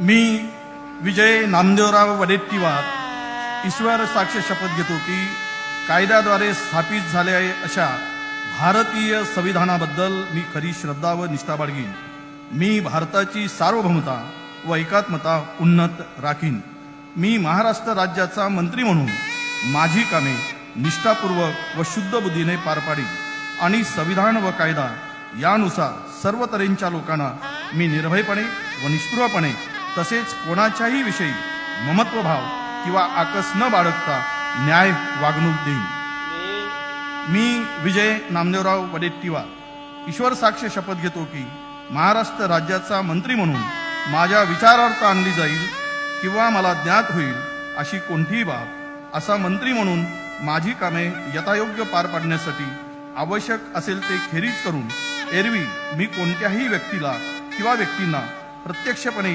मी विजय नामदेवराव वडेट्टीवार ईश्वर साक्ष शपथ घेतो की कायद्याद्वारे स्थापित झाले आहे अशा भारतीय संविधानाबद्दल मी खरी श्रद्धा व निष्ठा बाळगीन. मी भारताची सार्वभौमता व एकात्मता उन्नत राखीन. मी महाराष्ट्र राज्याचा मंत्री म्हणून माझी कामे निष्ठापूर्वक व शुद्ध बुद्धीने पार पाडीन आणि संविधान व कायदा यानुसार सर्व तऱ्हेच्या लोकांना मी निर्भयपणे व निष्पृहपणे तसेच कोणाच्याही विषयी ममत्वभाव किंवा आकस न बाळगता न्याय वागणूक देईन. मी विजय नामदेवराव वडेट्टीवार. ईश्वर साक्ष शपथ घेतो की महाराष्ट्र राज्याचा मंत्री म्हणून माझ्या विचारार्थ आणली जाईल किंवा मला ज्ञात होईल अशी कोणतीही बाब असा मंत्री म्हणून माझी कामे यथायोग्य पार पाडण्यासाठी आवश्यक असेल ते खेरीज करून एरवी मी कोणत्याही व्यक्तीला किंवा व्यक्तींना प्रत्यक्षपणे